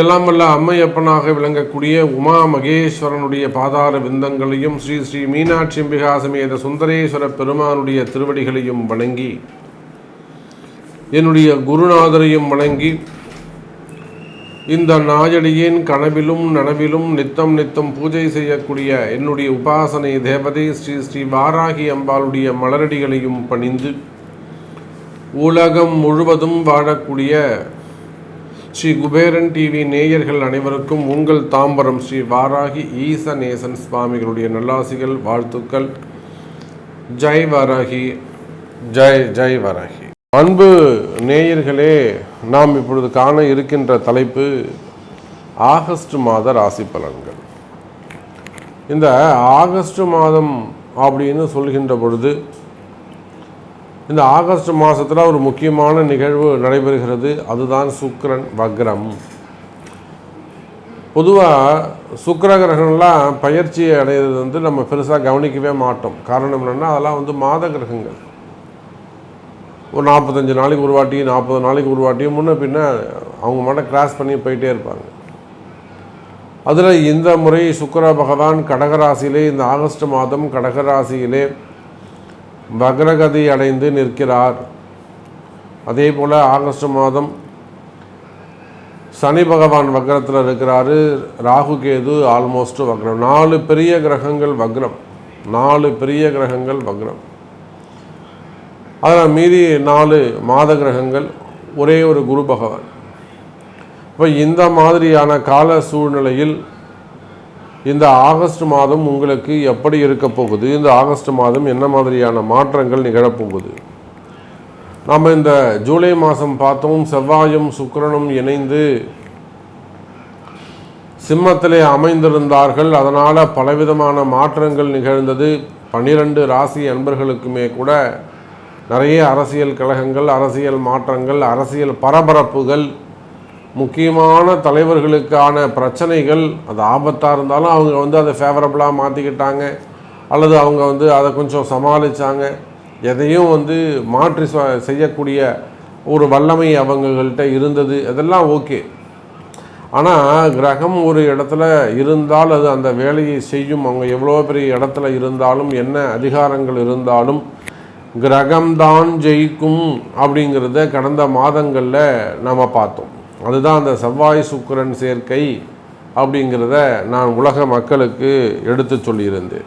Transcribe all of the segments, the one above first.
எல்லாம் வல்ல அம்மையப்பனாக விளங்கக்கூடிய உமா மகேஸ்வரனுடைய பாதார விந்தங்களையும் ஸ்ரீ ஸ்ரீ மீனாட்சி அம்பிகா சமேத சுந்தரேஸ்வர பெருமானுடைய திருவடிகளையும் வணங்கி என்னுடைய குருநாதரையும் வணங்கி இந்த நாயடியின் கனவிலும் நனவிலும் நித்தம் நித்தம் பூஜை செய்யக்கூடிய என்னுடைய உபாசனை தேவதை ஸ்ரீ ஸ்ரீ வாராகி அம்பாளுடைய மலரடிகளையும் பணிந்து உலகம் முழுவதும் வாழக்கூடிய ஸ்ரீ குபேரன் டிவி நேயர்கள் அனைவருக்கும் உங்கள் தாம்பரம் ஸ்ரீ வாராகி ஈசநேசன் சுவாமிகளுடைய நல்லாசிகள் வாழ்த்துக்கள். ஜெய் வாராகி. ஜெய் ஜெய் வாராகி. அன்பு நேயர்களே நாம் இப்பொழுது காண இருக்கின்ற தலைப்பு ஆகஸ்ட் மாத ராசி பலன்கள். இந்த ஆகஸ்ட் மாதம் அப்படின்னு சொல்கின்ற பொழுது இந்த ஆகஸ்ட் மாதத்தில் ஒரு முக்கியமான நிகழ்வு நடைபெறுகிறது. அதுதான் சுக்கரன் வக்ரம். பொதுவாக சுக்கிர கிரகம்லாம் பயிற்சி அடையிறது வந்து நம்ம பெருசாக கவனிக்கவே மாட்டோம். காரணம் என்னென்னா அதெல்லாம் வந்து மாத கிரகங்கள். ஒரு நாற்பத்தஞ்சு நாளைக்கு ஒரு வாட்டி நாற்பது நாளைக்கு ஒரு வாட்டியும் முன்ன பின்ன அவங்க மட்டும் கிராஸ் பண்ணி போயிட்டே இருப்பாங்க. அதில் இந்த முறை சுக்கர பகவான் கடகராசியிலே இந்த ஆகஸ்ட் மாதம் கடகராசியிலே வக்ரகதி அடைந்து நிற்கிறார். அதே போல் ஆகஸ்ட் மாதம் சனி பகவான் வக்ரத்தில் இருக்கிறாரு. ராகு கேது ஆல்மோஸ்ட் வக்ரம். நாலு பெரிய கிரகங்கள் வக்ரம். நாலு பெரிய கிரகங்கள் வக்ரம். அதில் மீதி நாலு மாத கிரகங்கள் ஒரே ஒரு குரு பகவான். இப்போ இந்த மாதிரியான கால சூழ்நிலையில் இந்த ஆகஸ்ட் மாதம் உங்களுக்கு எப்படி இருக்க போகுது? இந்த ஆகஸ்ட் மாதம் என்ன மாதிரியான மாற்றங்கள் நிகழப்போகுது நம்ம இந்த ஜூலை மாதம் பார்த்தோம் செவ்வாயும் சுக்கிரனும் இணைந்து சிம்மத்திலே அமைந்திருந்தார்கள். அதனால் பலவிதமான மாற்றங்கள் நிகழ்ந்தது. பன்னிரண்டு ராசி அன்பர்களுக்குமே கூட நிறைய அரசியல் கழகங்கள் அரசியல் மாற்றங்கள் அரசியல் பரபரப்புகள் முக்கியமான தலைவர்களுக்கான பிரச்சனைகள் அது ஆபத்தாக இருந்தாலும் அவங்க வந்து அதை ஃபேவரபுளாக மாற்றிக்கிட்டாங்க அல்லது அவங்க வந்து அதை கொஞ்சம் சமாளித்தாங்க எதையும் வந்து மாற்றி செய்யக்கூடிய ஒரு வல்லமை அவங்கள்ட்ட இருந்தது. அதெல்லாம் ஓகே. ஆனால் கிரகம் ஒரு இடத்துல இருந்தால் அது அந்த வேலையை செய்யும். அவங்க எவ்வளோ பெரிய இடத்துல இருந்தாலும் என்ன அதிகாரங்கள் இருந்தாலும் கிரகம்தான் ஜெயிக்கும் அப்படிங்கிறத கடந்த மாதங்களில் நாம் பார்த்தோம். அதுதான் அந்த செவ்வாய் சுக்கிரன் சேர்க்கை அப்படிங்கிறத நான் உலக மக்களுக்கு எடுத்து சொல்லியிருந்தேன்.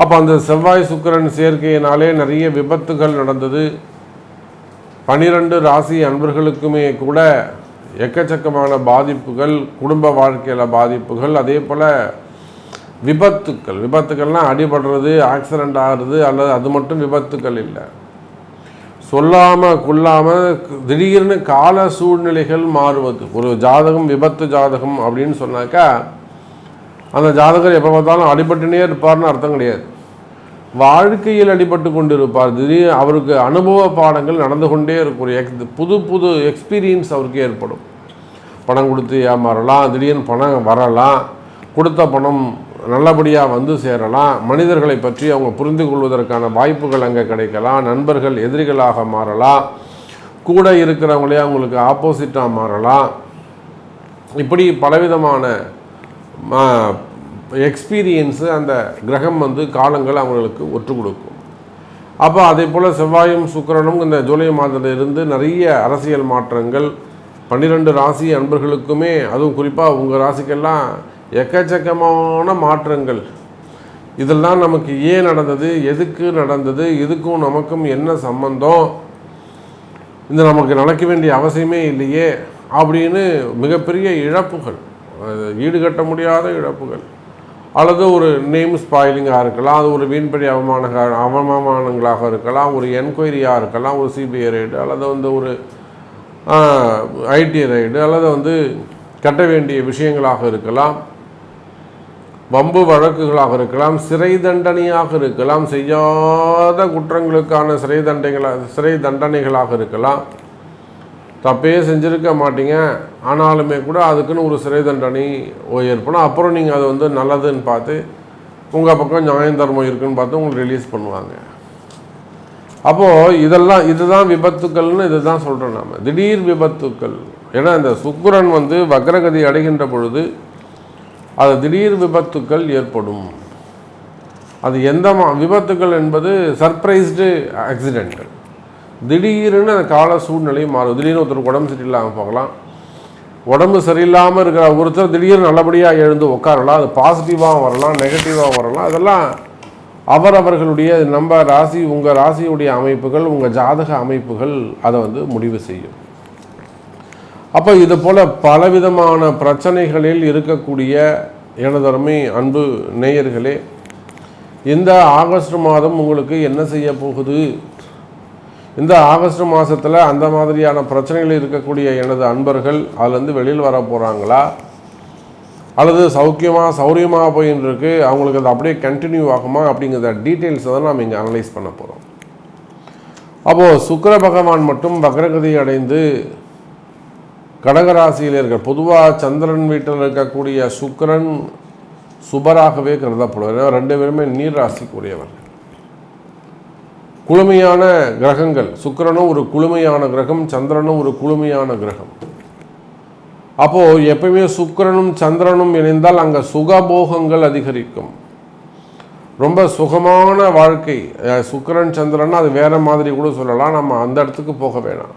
அப்போ அந்த செவ்வாய் சுக்கிரன் சேர்க்கையினாலே நிறைய விபத்துகள் நடந்தது. பனிரெண்டு ராசி அன்பர்களுக்குமே கூட எக்கச்சக்கமான பாதிப்புகள் குடும்ப வாழ்க்கையில் பாதிப்புகள் அதே போல் விபத்துக்கள். விபத்துக்கள்னால் அடிபடுறது ஆக்சிடெண்ட் ஆகிறது அல்லது அது மட்டும் விபத்துக்கள் இல்லை. சொல்லாமல் கொள்ளாமல் திடீர்னு கால சூழ்நிலைகள் மாறுவது. ஒரு ஜாதகம் விபத்து ஜாதகம் அப்படின்னு சொன்னாக்கா அந்த ஜாதகர் எப்போ பார்த்தாலும் அடிபட்டுனே இருப்பார்னு அர்த்தம் கிடையாது. வாழ்க்கையில் அடிபட்டு கொண்டு இருப்பார் திடீர் அவருக்கு அனுபவ பாடங்கள் நடந்து கொண்டே இருக்கும். ஒரு எக்ஸ் புது புது எக்ஸ்பீரியன்ஸ் அவருக்கு ஏற்படும். பணம் கொடுத்து ஏமாறலாம் திடீர்னு பணம் வரலாம் கொடுத்த பணம் நல்லபடியாக வந்து சேரலாம். மனிதர்களை பற்றி அவங்க புரிந்து கொள்வதற்கான வாய்ப்புகள் அங்கே கிடைக்கலாம். நண்பர்கள் எதிரிகளாக மாறலாம். கூட இருக்கிறவங்களே அவங்களுக்கு ஆப்போசிட்டாக மாறலாம். இப்படி பலவிதமான எக்ஸ்பீரியன்ஸு அந்த கிரகம் வந்து காலங்கள் அவங்களுக்கு ஒற்று கொடுக்கும். அப்போ அதே போல் செவ்வாயும் சுக்கிரனும் இந்த ஜூலை மாதத்திலிருந்து நிறைய அரசியல் மாற்றங்கள். பன்னிரெண்டு ராசி அன்பர்களுக்குமே அதுவும் குறிப்பாக உங்கள் ராசிக்கெல்லாம் எக்கச்சக்கமான மாற்றங்கள். இதெல்லாம் நமக்கு ஏன் நடந்தது? எதுக்கு நடந்தது? இதுக்கும் நமக்கும் என்ன சம்பந்தம்? இந்த நமக்கு நடக்க வேண்டிய அவசியமே இல்லையே அப்படின்னு மிகப்பெரிய இழப்புகள். ஈடுகட்ட முடியாத இழப்புகள். அல்லது ஒரு நேம் ஸ்பாயிலிங்காக இருக்கலாம் அது ஒரு வீண்படி அவமான அவமானங்களாக இருக்கலாம் ஒரு என்கொயரியாக இருக்கலாம் ஒரு சிபிஐ ரைடு அல்லது வந்து ஒரு ஐடி ரைடு அல்லது வந்து கட்ட வேண்டிய விஷயங்களாக இருக்கலாம். வம்பு வழக்குகளாக இருக்கலாம் சிறை தண்டனையாக இருக்கலாம் செய்யாத குற்றங்களுக்கான சிறை தண்டைகளாக சிறை தண்டனைகளாக இருக்கலாம். தப்பே செஞ்சுருக்க மாட்டீங்க. ஆனாலுமே கூட அதுக்குன்னு ஒரு சிறை தண்டனை ஏற்படும். அப்புறம் நீங்கள் அது வந்து நல்லதுன்னு பார்த்து உங்கள் பக்கம் நியாயம் தர்மம் இருக்குன்னு பார்த்து உங்களுக்கு ரிலீஸ் பண்ணுவாங்க. அப்போது இதெல்லாம் இதுதான் விபத்துக்கள்னு இதுதான் சொல்கிறோம் நாம். திடீர் விபத்துக்கள். ஏன்னா இந்த சுக்கரன் வந்து வக்ரகதி அடைகின்ற பொழுது அது திடீர் விபத்துக்கள் ஏற்படும். அது எந்த மா விபத்துக்கள் என்பது சர்ப்ரைஸ்டு ஆக்சிடென்ட்கள் திடீர்னு அந்த கால சூழ்நிலை மாறும். திடீர்னு ஒருத்தருக்கு உடம்பு சரியில்லாமல் போகலாம். உடம்பு சரியில்லாமல் இருக்கிற ஒருத்தர் திடீர்னு நல்லபடியாக எழுந்து உட்காரலாம். அது பாசிட்டிவாக வரலாம் நெகட்டிவாக வரலாம். அதெல்லாம் அவரவர்களுடைய நம்ம ராசி உங்கள் ராசியுடைய அமைப்புகள் உங்கள் ஜாதக அமைப்புகள் அதை வந்து முடிவு செய்யும். அப்போ இது போல் பலவிதமான பிரச்சனைகளில் இருக்கக்கூடிய எனதருமை அன்பு நேயர்களே இந்த ஆகஸ்ட் மாதம் உங்களுக்கு என்ன செய்ய போகுது? இந்த ஆகஸ்ட் மாதத்தில் அந்த மாதிரியான பிரச்சனைகள் இருக்கக்கூடிய எனது அன்பர்கள் அதுலேருந்து வெளியில் வர போகிறாங்களா அல்லது சௌக்கியமாக சௌரியமாக போயின்னு இருக்கு அவங்களுக்கு அது அப்படியே கண்டினியூ ஆகுமா? அப்படிங்கிற டீட்டெயில்ஸை தான் நாம் இங்கே அனலைஸ் பண்ண போகிறோம் அப்போது சுக்கர பகவான் மட்டும் வக்ரகதி அடைந்து கடகராசியில் இருக்கிற பொதுவாக சந்திரன் வீட்டில் இருக்கக்கூடிய சுக்கிரன் சுபராகவே கருதப்படுவார். ஏன்னா ரெண்டு பேருமே நீர் ராசிக்குரியவர் குளுமையான கிரகங்கள். சுக்கிரனும் ஒரு குளுமையான கிரகம் சந்திரனும் ஒரு குளுமையான கிரகம். அப்போது எப்பயுமே சுக்கரனும் சந்திரனும் இணைந்தால் அங்கே சுகபோகங்கள் அதிகரிக்கும். ரொம்ப சுகமான வாழ்க்கை. சுக்கரன் சுக்கிரன் சந்திரன் அது வேற மாதிரி கூட சொல்லலாம். நம்ம அந்த இடத்துக்கு போக வேணாம்.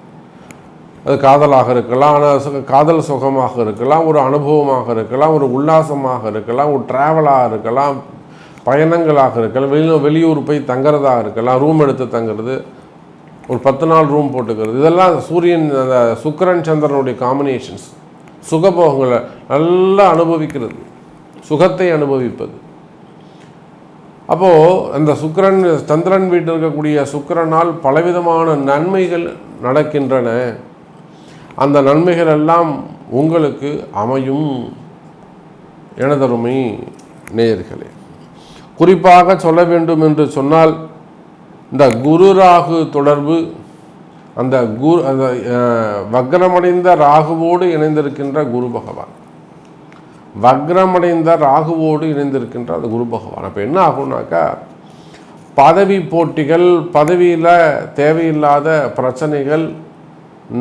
அது காதலாக இருக்கலாம் ஆனால் காதல் சுகமாக இருக்கலாம் ஒரு அனுபவமாக இருக்கலாம் ஒரு உல்லாசமாக இருக்கலாம் ஒரு ட்ராவலாக இருக்கலாம் பயணங்களாக இருக்கலாம் வெளியில் வெளியூர் போய் தங்குறதாக இருக்கலாம் ரூம் எடுத்து தங்குறது ஒரு பத்து நாள் ரூம் போட்டுக்கிறது இதெல்லாம் சூரியன் அந்த சுக்கரன் சந்திரனுடைய காம்பினேஷன்ஸ் சுகபோகங்களை நல்லா அனுபவிக்கிறது. சுகத்தை அனுபவிப்பது. அப்போது அந்த சுக்கரன் சந்திரன் வீட்டில் இருக்கக்கூடிய சுக்கரனால் பலவிதமான நன்மைகள் நடக்கின்றன. அந்த நன்மைகள் எல்லாம் உங்களுக்கு அமையும் எனதருமை நேயர்களே. குறிப்பாக சொல்ல வேண்டும் என்று சொன்னால் இந்த குரு ராகு தொடர்பு அந்த குரு அந்த வக்ரமடைந்த ராகுவோடு இணைந்திருக்கின்ற குரு பகவான். வக்ரமடைந்த ராகுவோடு இணைந்திருக்கின்ற அந்த குரு பகவான். அப்போ என்ன ஆகும்னாக்கா பதவி போட்டிகள் பதவியில் தேவையில்லாத பிரச்சனைகள்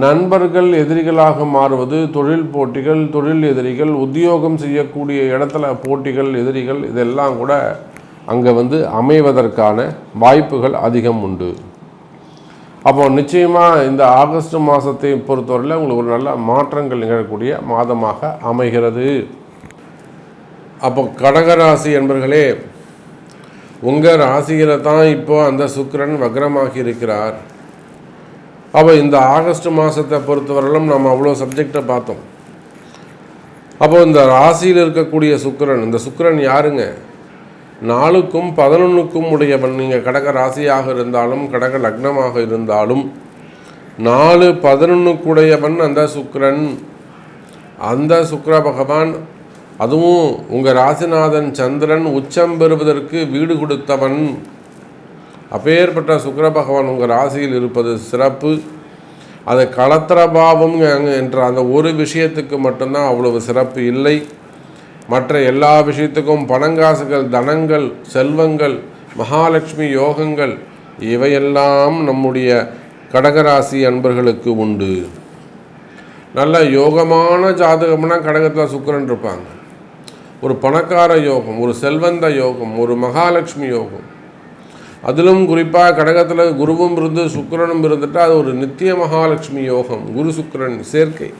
நண்பர்கள் எதிரிகளாக மாறுவது தொழில் போட்டிகள் தொழில் எதிரிகள் உத்தியோகம் செய்யக்கூடிய இடத்துல போட்டிகள் எதிரிகள் இதெல்லாம் கூட அங்கே வந்து அமைவதற்கான வாய்ப்புகள் அதிகம் உண்டு. அப்போ நிச்சயமாக இந்த ஆகஸ்ட் மாதத்தை பொறுத்தவரையில் உங்களுக்கு ஒரு நல்ல மாற்றங்கள் நிகழக்கூடிய மாதமாக அமைகிறது. அப்போ கடகராசி என்பர்களே உங்கள் ராசியில் தான் இப்போ அந்த சுக்கிரன் வக்ரமாகி இருக்கிறார். அப்போ இந்த ஆகஸ்ட் மாதத்தை பொறுத்தவரையிலும் நம்ம அவ்வளோ சப்ஜெக்டை பார்த்தோம். அப்போ இந்த ராசியில் இருக்கக்கூடிய சுக்கிரன் இந்த சுக்கரன் யாருங்க? நாலுக்கும் பதினொன்றுக்கும் உடையவன் நீங்கள் கடக ராசியாக இருந்தாலும் கடக லக்னமாக இருந்தாலும் நாலு பதினொன்றுக்குடையவன் அந்த சுக்கரன். அந்த சுக்கர பகவான் அதுவும் உங்கள் ராசிநாதன் சந்திரன் உச்சம் பெறுவதற்கு வீடு கொடுத்தவன். அப்பேற்பட்ட சுக்கர பகவான் உங்கள் ராசியில் இருப்பது சிறப்பு. அது கலத்திரபாவம் என்ற அந்த ஒரு விஷயத்துக்கு மட்டும்தான் அவ்வளவு சிறப்பு இல்லை. மற்ற எல்லா விஷயத்துக்கும் பணங்காசுகள் தனங்கள் செல்வங்கள் மகாலட்சுமி யோகங்கள் இவையெல்லாம் நம்முடைய கடகராசி அன்பர்களுக்கு உண்டு. நல்ல யோகமான ஜாதகம்னா கடகத்தில் சுக்கரன் இருப்பாங்க. ஒரு பணக்கார யோகம் ஒரு செல்வந்த யோகம் ஒரு மகாலட்சுமி யோகம் அதிலும் குறிப்பாக கடகத்தில் குருவும் இருந்து சுக்கிரனும் இருந்துட்டு அது ஒரு நித்திய மகாலட்சுமி யோகம் குரு சுக்கரன் சேர்க்கை.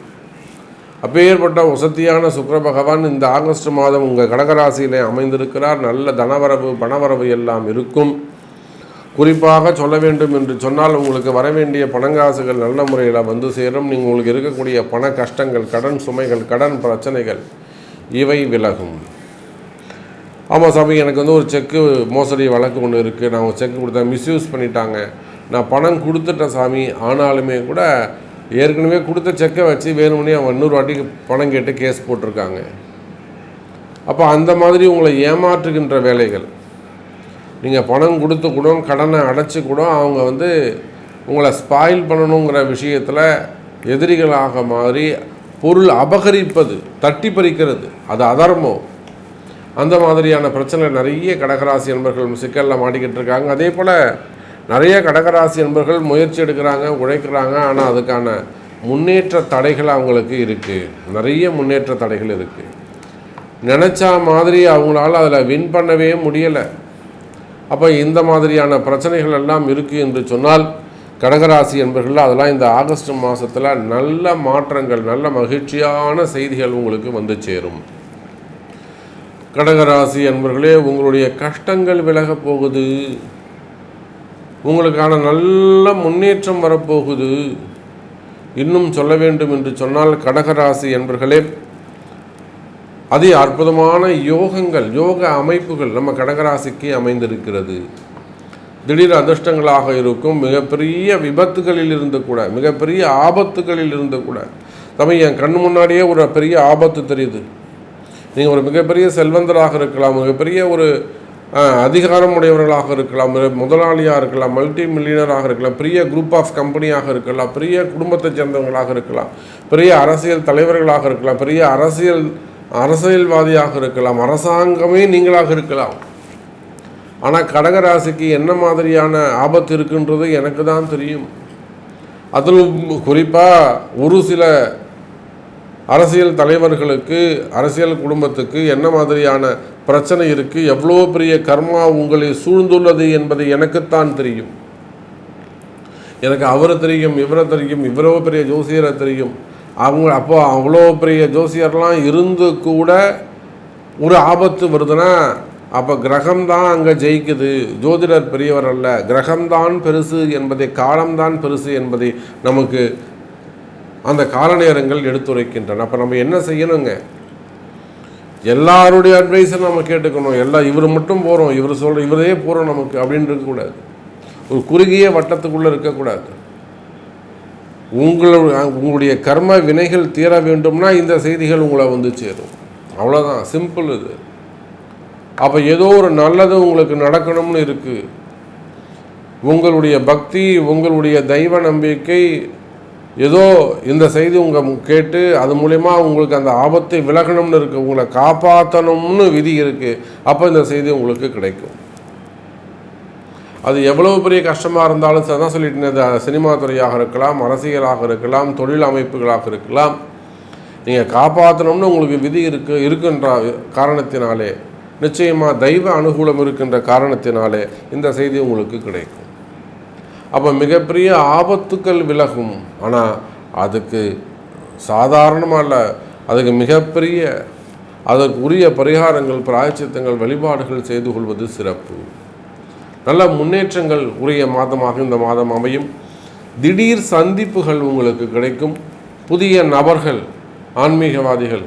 அப்பேற்பட்ட வசதியான சுக்கர பகவான் இந்த ஆகஸ்ட் மாதம் உங்கள் கடகராசியிலே அமைந்திருக்கிறார். நல்ல தனவரவு பணவரவு எல்லாம் இருக்கும். குறிப்பாக சொல்ல வேண்டும் என்று சொன்னால் உங்களுக்கு வர வேண்டிய பணங்காசுகள் நல்ல முறையில் வந்து சேரும். நீங்கள் உங்களுக்கு இருக்கக்கூடிய பண கஷ்டங்கள் கடன் சுமைகள் கடன் பிரச்சனைகள் இவை விலகும். ஆமாம் சாமி எனக்கு வந்து ஒரு செக்கு மோசடி வழக்கு ஒன்று இருக்குது நான் ஒரு செக்கு கொடுத்தேன். மிஸ்யூஸ் பண்ணிட்டாங்க. நான் பணம் கொடுத்துட்டேன் சாமி. ஆனாலுமே கூட ஏற்கனவே கொடுத்த செக்கை வச்சு வேணும்னே அவன் இன்னொரு வாட்டிக்கு பணம் கேட்டு கேஸ் போட்டிருக்காங்க. அப்போ அந்த மாதிரி உங்களை ஏமாற்றுகின்ற வேலைகள். நீங்கள் பணம் கொடுத்து கூட கடனை அடைச்சி கூட அவங்க வந்து உங்களை ஸ்பாயில் பண்ணணுங்கிற விஷயத்தில் எதிரிகளாக மாறி பொருள் அபகரிப்பது தட்டி பறிக்கிறது அது அதர்மம். அந்த மாதிரியான பிரச்சனை நிறைய கடகராசி நண்பர்கள் சிக்கலில் மாட்டிக்கிட்டு இருக்காங்க. அதே போல் நிறைய கடகராசி நண்பர்கள் முயற்சி எடுக்கிறாங்க உழைக்கிறாங்க. ஆனால் அதுக்கான முன்னேற்ற தடைகள் அவங்களுக்கு இருக்குது நிறைய முன்னேற்ற தடைகள் இருக்குது நினச்சா மாதிரி அவங்களால அதில் வின் பண்ணவே முடியலை. அப்போ இந்த மாதிரியான பிரச்சனைகள் எல்லாம் இருக்குது என்று சொன்னால் கடகராசி என்பர்கள் அதெல்லாம் இந்த ஆகஸ்ட் மாதத்தில் நல்ல மாற்றங்கள் நல்ல மகிழ்ச்சியான செய்திகள் உங்களுக்கு வந்து சேரும். கடகராசி அன்பர்களே உங்களுடைய கஷ்டங்கள் விலகப் போகுது. உங்களுக்கான நல்ல முன்னேற்றம் வரப்போகுது. இன்னும் சொல்ல வேண்டும் என்று சொன்னால் கடகராசி என்பர்களே அதி அற்புதமான யோகங்கள் யோக அமைப்புகள் நம்ம கடகராசிக்கு அமைந்திருக்கிறது. திடீர் அதிர்ஷ்டங்களாக இருக்கும் மிகப்பெரிய விபத்துகளில் இருந்து கூட மிகப்பெரிய ஆபத்துகளில் இருந்து கூட. தம்பி என் கண் முன்னாடியே ஒரு பெரிய ஆபத்து தெரியுது. நீங்கள் ஒரு மிகப்பெரிய செல்வந்தராக இருக்கலாம் மிகப்பெரிய ஒரு அதிகாரம் உடையவர்களாக இருக்கலாம் முதலாளியாக இருக்கலாம் மல்டி மில்லியனராக இருக்கலாம் பெரிய குரூப் ஆஃப் கம்பெனியாக இருக்கலாம் பெரிய குடும்பத்தைச் சேர்ந்தவங்களாக இருக்கலாம் பெரிய அரசியல் தலைவர்களாக இருக்கலாம் பெரிய அரசியல் அரசியல்வாதியாக இருக்கலாம் அரசாங்கமே நீங்களாக இருக்கலாம். ஆனால் கடகராசிக்கு என்ன மாதிரியான ஆபத்து இருக்குன்றது எனக்கு தான் தெரியும். அதில் குறிப்பாக ஒரு சில அரசியல் தலைவர்களுக்கு அரசியல் குடும்பத்துக்கு என்ன மாதிரியான பிரச்சனை இருக்குது எவ்வளோ பெரிய கர்மா உங்களை சூழ்ந்துள்ளது என்பது எனக்குத்தான் தெரியும். எனக்கு அவரை தெரியும் இவரை தெரியும் இவ்வளோ பெரிய ஜோசியரை தெரியும். அவங்க அப்போ அவ்வளோ பெரிய ஜோசியர்லாம் இருந்து கூட ஒரு ஆபத்து வருதுன்னா அப்போ கிரகம்தான் அங்கே ஜெயிக்குது. ஜோதிடர் பெரியவர் அல்ல. கிரகம்தான் பெருசு என்பதை காலம்தான் பெருசு என்பதை நமக்கு அந்த கால நேரங்கள் எடுத்துரைக்கின்றன. அப்போ நம்ம என்ன செய்யணுங்க? எல்லாருடைய அட்வைஸை நம்ம கேட்டுக்கணும். எல்லாம் இவர் மட்டும் போகிறோம் இவர் சொல்கிற இவரே போகிறோம் நமக்கு அப்படின்னு இருக்கக்கூடாது. ஒரு குறுகிய வட்டத்துக்குள்ளே இருக்கக்கூடாது. உங்களுடைய உங்களுடைய கர்ம வினைகள் தீர வேண்டும்னா இந்த செய்திகள் உங்களை வந்து சேரும். அவ்வளோதான் சிம்பிள் இது. அப்போ ஏதோ ஒரு நல்லது உங்களுக்கு நடக்கணும்னு இருக்குது உங்களுடைய பக்தி உங்களுடைய தெய்வ நம்பிக்கை ஏதோ இந்த செய்தி உங்கள் கேட்டு அது மூலயமா உங்களுக்கு அந்த ஆபத்தை விலகணும்னு இருக்குது உங்களை காப்பாற்றணும்னு விதி இருக்குது அப்போ இந்த செய்தி உங்களுக்கு கிடைக்கும். அது எவ்வளவு பெரிய கஷ்டமாக இருந்தாலும் சரி தான் சொல்லிட்டு இந்த சினிமா துறையாக இருக்கலாம் அரசியலாக இருக்கலாம் தொழில் அமைப்புகளாக இருக்கலாம் நீங்கள் காப்பாற்றணும்னு உங்களுக்கு விதி இருக்கு இருக்கின்ற காரணத்தினாலே நிச்சயமாக தெய்வ அனுகூலம் இருக்கின்ற காரணத்தினாலே இந்த செய்தி உங்களுக்கு கிடைக்கும். அப்போ மிகப்பெரிய ஆபத்துக்கள் விலகும். ஆனால் அதுக்கு சாதாரணமாக இல்லை. அதுக்கு மிகப்பெரிய அதற்கு உரிய பரிகாரங்கள் பிராயச்சித்தங்கள் வழிபாடுகள் செய்து கொள்வது சிறப்பு. நல்ல முன்னேற்றங்கள் உரிய மாதமாக இந்த மாதம் அமையும். திடீர் சந்திப்புகள் உங்களுக்கு கிடைக்கும். புதிய நபர்கள் ஆன்மீகவாதிகள்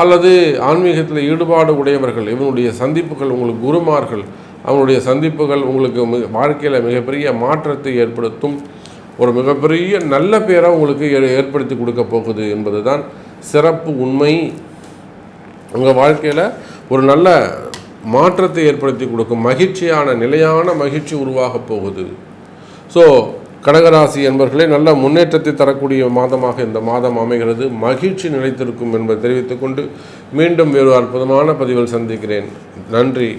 அல்லது ஆன்மீகத்தில் ஈடுபாடு உடையவர்கள் இவனுடைய சந்திப்புகள் உங்களுக்கு குருமார்கள் அவனுடைய சந்திப்புகள் உங்களுக்கு மிக வாழ்க்கையில் மிகப்பெரிய மாற்றத்தை ஏற்படுத்தும் ஒரு மிகப்பெரிய நல்ல பேரை உங்களுக்கு ஏ- ஏற்படுத்தி கொடுக்க போகுது என்பது தான் சிறப்பு உண்மை. உங்கள் வாழ்க்கையில் ஒரு நல்ல மாற்றத்தை ஏற்படுத்தி கொடுக்கும் மகிழ்ச்சியான நிலையான மகிழ்ச்சி உருவாக போகுது. ஸோ கடகராசி என்பர்களே நல்ல முன்னேற்றத்தை தரக்கூடிய மாதமாக இந்த மாதம் அமைகிறது. மகிழ்ச்சி நிலைத்திருக்கும் என்பதை தெரிவித்துக்கொண்டு மீண்டும் வேறு அற்புதமான பதிவில் சந்திக்கிறேன். நன்றி.